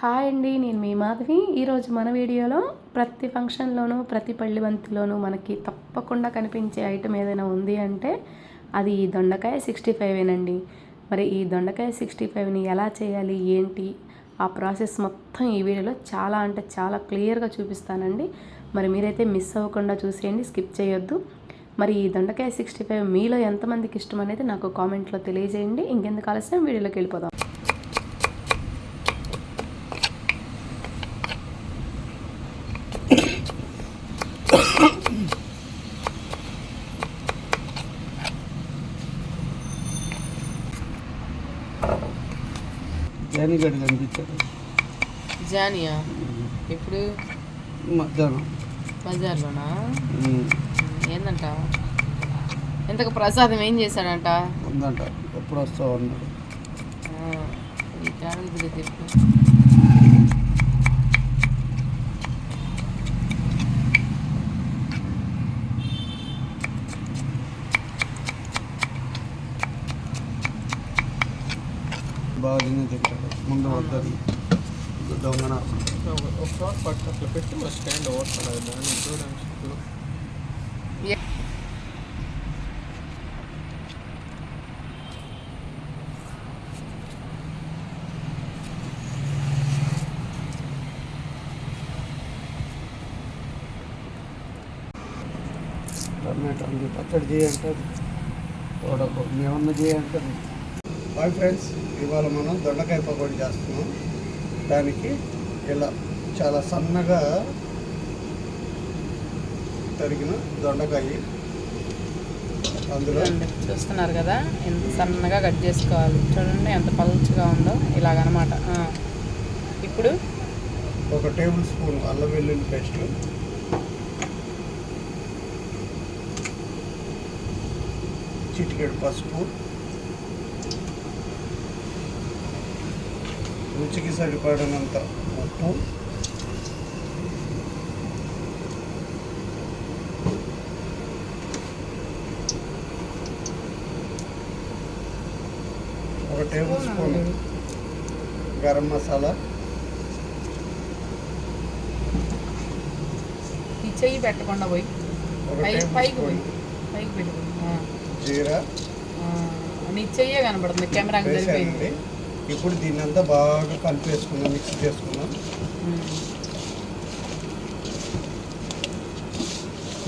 Hi అండి నేను మీ మాధవి. ఈరోజు మన వీడియోలో ప్రతి ఫంక్షన్లోనూ ప్రతి పళ్ళి వంతులోనూ మనకి తప్పకుండా కనిపించే ఐటెం ఏదైనా ఉంది అంటే అది ఈ దొండకాయ సిక్స్టీ ఫైవేనండి. మరి ఈ దొండకాయ సిక్స్టీ ఫైవ్ని ఎలా చేయాలి ఏంటి? ఆ ప్రాసెస్ మొత్తం ఈ వీడియోలో చాలా అంటే చాలా క్లియర్గా చూపిస్తానండి. మరి మీరైతే మిస్ అవ్వకుండా చూసేయండి స్కిప్ చేయొద్దు. మరి ఈ దొండకాయ సిక్స్టీ ఫైవ్ మీలో ఎంతమందికి ఇష్టం అనేది నాకు కామెంట్లో తెలియజేయండి. ఇంకెందుకు ఆలస్యం? వీడియోలోకి వెళ్ళిపోదాం. కనిపించారు. జానియా? ఇప్పుడు మధ్యాహ్నం. బజార్లోనా? ఏందంట? ఇంతకు ప్రసాదం ఏం చేశాడంట? ఉందంట. ఎప్పుడు వస్తావు అన్నాడు. ఈ ఇది తిప్పు. బాగా తినే ముందు వద్దని దొంగన. ఒక- ఒక షాట్ పట్టు అట్లా పెట్టి మా స్టాండ్ ఓడుతున్నాడు దాన్ని చూడండి ఇప్పుడు ఏ- టమాటో ఉంది పచ్చడి చేయంటారు తోడకు మేమన్నా చేయంటారు హాయ్ ఫ్రెండ్స్ ఇవాళ మనం దొండకాయ పకోడీ చేస్తున్నాం. దానికి ఇలా చాలా సన్నగా తరిగిన దొండకాయ అందులో చూస్తున్నారు కదా ఎంత సన్నగా కట్ చేసుకోవాలి. చూడండి ఎంత పలుచగా ఉందో ఇలాగనమాట. ఇప్పుడు ఒక టేబుల్ స్పూన్ అల్లం వెల్లుల్లి పేస్ట్ చిటికెడు పసుపు రుచికి సరిపడినంత ఉప్పు. ఒక టేబుల్ స్పూన్ గరం మసాలా. చెయ్యి పెట్టకుండా పోయి. పైకి పోయి. పైకి పెట్టి ఆ. జీరా. నీ చెయ్యే కనబడుతుంది కెమెరాకి సరిపోయింది. వేసేయండి ఇప్పుడు దీన్ని అంతా బాగా కలిపేసుకుందాం మిక్స్ చేసుకుందాం ఉమ్.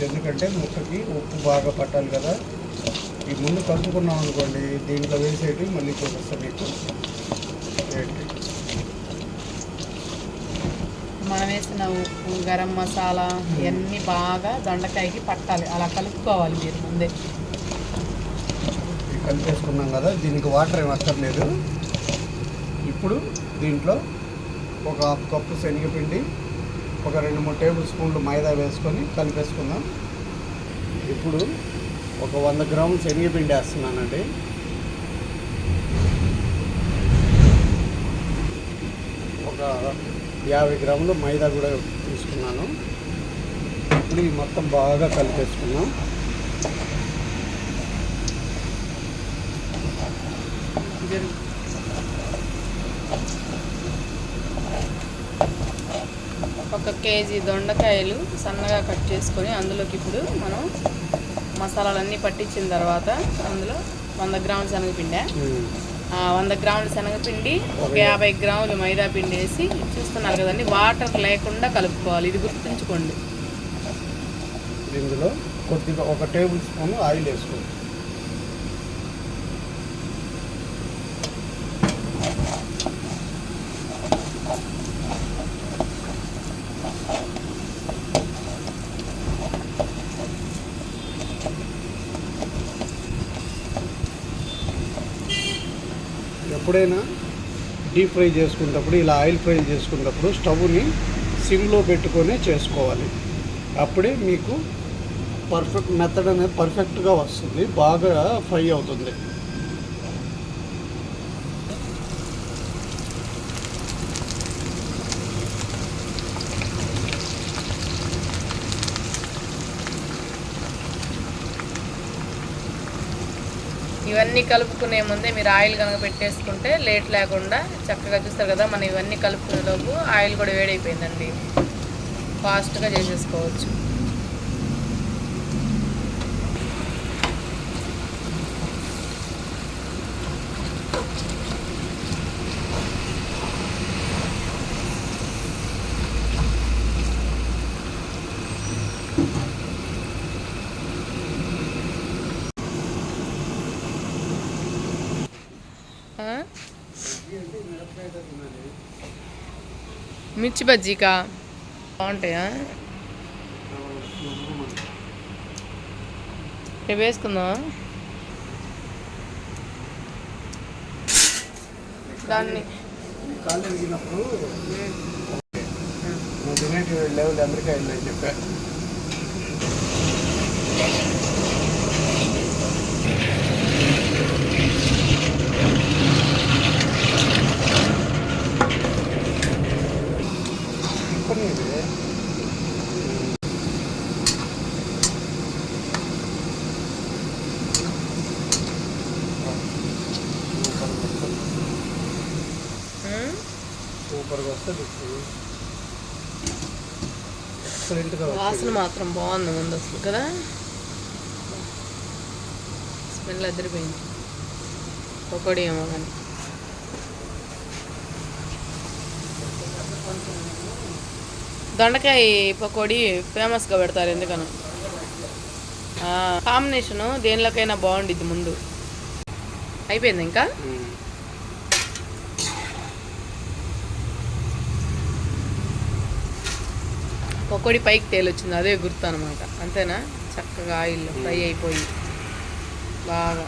ఎందుకంటే ముక్కకి ఉప్పు బాగా పట్టాలి కదా. ఈ ముందు కలుపుకున్నాం అనుకోండి దీంట్లో వేసేటి మళ్ళీ చూపిస్తాం మీకు. ఏంటి? మనం వేసిన ఉప్పు గరం మసాలా ఇవన్నీ బాగా దొండకాయకి పట్టాలి. అలా కలుపుకోవాలి మీరు ముందే. కలిపేసుకున్నాం కదా దీనికి వాటర్ ఏం అక్కర్లేదు. ఇప్పుడు దీంట్లో ఒక హాఫ్ కప్పు శనగపిండి ఒక రెండు మూడు టేబుల్ స్పూన్లు మైదా వేసుకొని కలిపేసుకుందాం. ఇప్పుడు ఒక వంద గ్రాములు శనగపిండి వేస్తున్నానండి. ఒక యాభై గ్రాములు మైదా కూడా తీసుకున్నాను. ఇప్పుడు ఇది మొత్తం బాగా కలిపేసుకున్నాం జరుగు. ఒక కేజీ దొండకాయలు సన్నగా కట్ చేసుకొని అందులోకి ఇప్పుడు మనం మసాలాలన్నీ పట్టించిన తర్వాత అందులో వంద గ్రాముల శనగపిండి. వంద గ్రాముల శనగపిండి ఒక యాభై గ్రాములు మైదా పిండి వేసి చూస్తున్నారు కదండి వాటర్ లేకుండా కలుపుకోవాలి. ఇది గుర్తుంచుకోండి. ఇందులో కొద్దిగా ఒక టేబుల్ స్పూన్ ఆయిల్ వేసుకోండి. ఎప్పుడైనా డీప్ ఫ్రై చేసుకున్నప్పుడు ఇలా ఆయిల్ ఫ్రై చేసుకున్నప్పుడు స్టవ్ని సిమ్లో పెట్టుకొని చేసుకోవాలి. అప్పుడే మీకు పర్ఫెక్ట్ మెథడ్ అనేది పర్ఫెక్ట్గా వస్తుంది బాగా ఫ్రై అవుతుంది. ఇవన్నీ కలుపుకునే ముందే మీరు ఆయిల్ కనుక పెట్టేసుకుంటే లేట్ లేకుండా చక్కగా చూస్తారు కదా మనం ఇవన్నీ కలుపుకునేలోపు ఆయిల్ కూడా వేడైపోయిందండి. ఫాస్ట్గా చేసేసుకోవచ్చు ఆ? మిర్చి బజ్జీకా? బాగుంటాయా? రేపు వేసుకుందాం దాన్ని కాళ్ళు ఎరిగినప్పుడు లెవెల్ అందరికీ వెళ్ళని చెప్పారు ఇప్పుడు ఇది ఉమ్, సూపర్గా వస్తుంది ఎక్సలెంట్గా వాసన మాత్రం బాగుంది ముందు అసలు కదా? స్మెల్ అదిరిపోయింది. పకోడీ ఏమో కానీ. దొండకాయ పకోడీ ఫేమస్గా పెడతారు ఎందుకనో? కాంబినేషను దేనిలోకైనా బాగుండిద్ది ముందు. అయిపోయింది ఇంకా? పకోడీ పైకి తేలొచ్చింది అదే గుర్తు అనమాట అంతేనా? చక్కగా ఆయిల్ ఫ్రై అయిపోయి. బాగా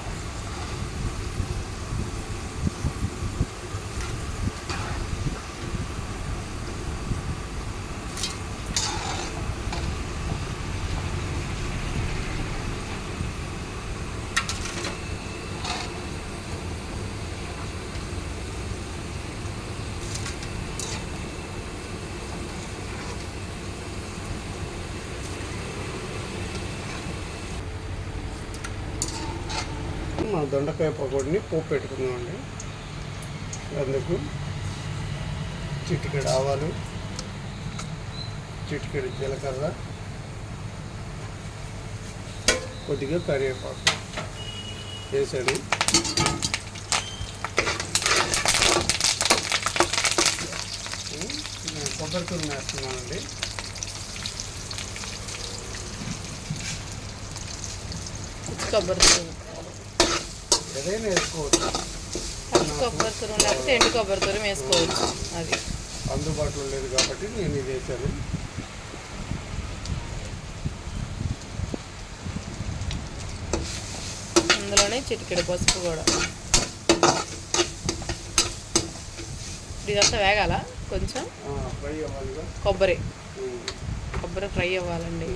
దొండకాయ పకోడిని పోపు పెట్టుకున్నామండి అందుకు చిటికెడు ఆవాలు చిటికెడు జీలకర్ర కొద్దిగా కరివేపాకు వేసాను. నేను కొబ్బరి తూరు వేస్తున్నానండి. కొబ్బరి పచ్చి కొబ్బరి తురుము లేకపోతే ఎండు కొబ్బరి తురుము వేసుకోవచ్చు. అది. అందుబాటులో లేదు కాబట్టి నేను ఇది వేసాను అందులోనే చిటికెడు పసుపు కూడా. ఇదంతా వేగాల? కొంచెం? కొబ్బరి. కొబ్బరి ఫ్రై అవ్వాలండి.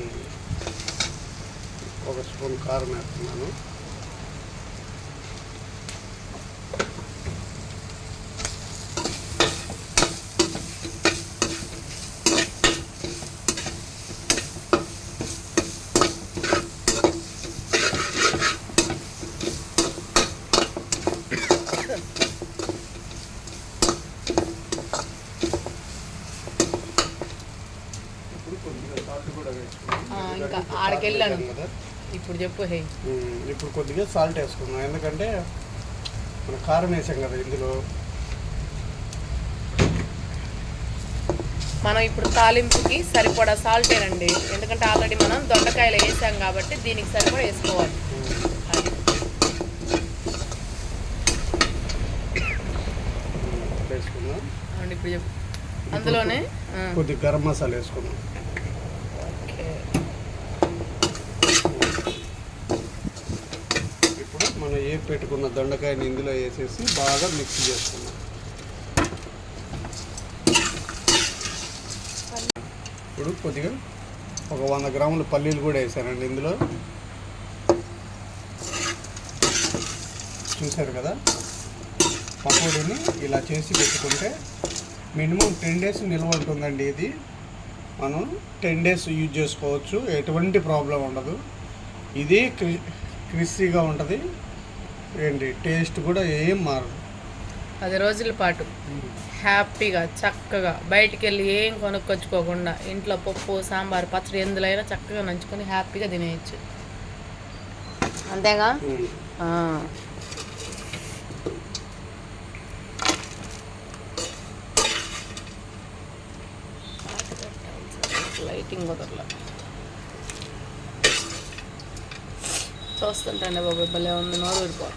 ఒక స్పూన్ కారం వేస్తున్నాను. ఇంకా ఎందుకంటే ఆడికి వెళ్ళాను. వేసాం కదా. ఇప్పుడు చెప్పు హే. ఇప్పుడు కొద్దిగా సాల్ట్ వేసుకున్నాం. ఎందుకంటే మన కారం వేసాం కదా ఇందులో. మనం ఇప్పుడు తాలింపుకి సరిపడా సాల్టేనండి ఎందుకంటే ఆల్రెడీ మనం దొండకాయలు వేసాం కాబట్టి దీనికి సరిపడా వేసుకోవాలి. వేసుకున్నాం. ఇప్పుడు చెప్పు. అందులోనే కొద్దిగా గరం మసాలా వేసుకున్నాం ఓకే. ఇప్పుడు మనం ఏ పెట్టుకున్న దొండకాయని ఇందులో వేసేసి బాగా మిక్స్ చేసుకున్నాం. ఇప్పుడు కొద్దిగా ఒక వంద గ్రాముల పల్లీలు కూడా వేసానండి ఇందులో. చూశారు కదా? పకోడీని ఇలా చేసి పెట్టుకుంటే మినిమం టెన్ డేస్ నిల్వ ఉంటుందండి ఇది. మనం టెన్ డేస్ యూజ్ చేసుకోవచ్చు ఎటువంటి ప్రాబ్లం ఉండదు. ఇది క్రి క్రిస్పీగా ఉంటుంది. ఏంటి? టేస్ట్ కూడా ఏం మారదు. పది రోజుల పాటు హ్యాపీగా చక్కగా బయటికి వెళ్ళి ఏం కొనుక్కొచ్చుకోకుండా ఇంట్లో పప్పు సాంబార్ పచ్చడి ఎందులైనా చక్కగా నంచుకొని హ్యాపీగా తినేయచ్చు. అంతేగా. లైటింగ్ కుదరలా. చూస్తుంటండి బాబు భలే ఉంది నోరు ఊరిపో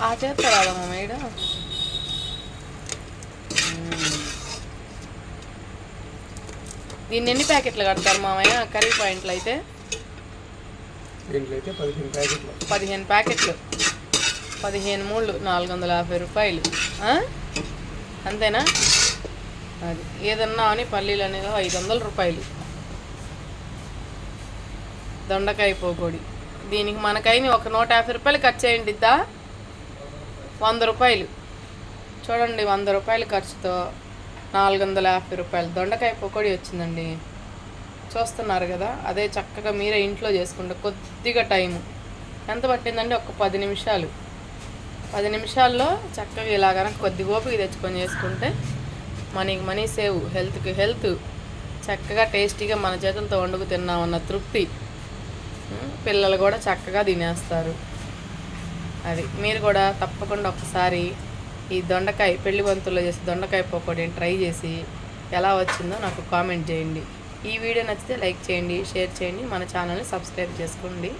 ఆ చేస్తారా మేడం దీన్ని ఎన్ని ప్యాకెట్లు కడతారు మామయ్య కర్రీ పాయింట్లు అయితే పదిహేను ప్యాకెట్లు పదిహేను మూళ్ళు నాలుగు వందల యాభై రూపాయలు ఆ? అంతేనా అది. ఏదన్నా అని పల్లీలు అనేది ఐదు వందల రూపాయలు. దొండకాయ పోకోడి దీనికి మనకైని ఒక నూట యాభై రూపాయలు ఖర్చు చేయండి ఇద్దా వంద రూపాయలు. చూడండి వంద రూపాయల ఖర్చుతో నాలుగు వందల యాభై రూపాయలు. దొండకాయ పకోడీ వచ్చిందండి. చూస్తున్నారు కదా అదే చక్కగా మీరే ఇంట్లో చేసుకుంటే కొద్దిగా టైము. ఎంత పట్టిందండి? ఒక పది నిమిషాలు. పది నిమిషాల్లో చక్కగా ఇలా కొద్ది ఓపిక తెచ్చుకొని చేసుకుంటే మనీకి మనీ సేవ్ హెల్త్కి హెల్త్. చక్కగా టేస్టీగా మన చేతులతో వండుకు తిన్నామన్న తృప్తి. పిల్లలు కూడా చక్కగా తినేస్తారు. అది మీరు కూడా తప్పకుండా ఒకసారి ఈ దొండకాయ పెళ్ళి బంతుల్లో చేసి దొండకాయ పకోడీని ట్రై చేసి ఎలా వచ్చిందో నాకు కామెంట్ చేయండి. ఈ వీడియో నచ్చితే లైక్ చేయండి షేర్ చేయండి మన ఛానల్ని సబ్స్క్రైబ్ చేసుకోండి.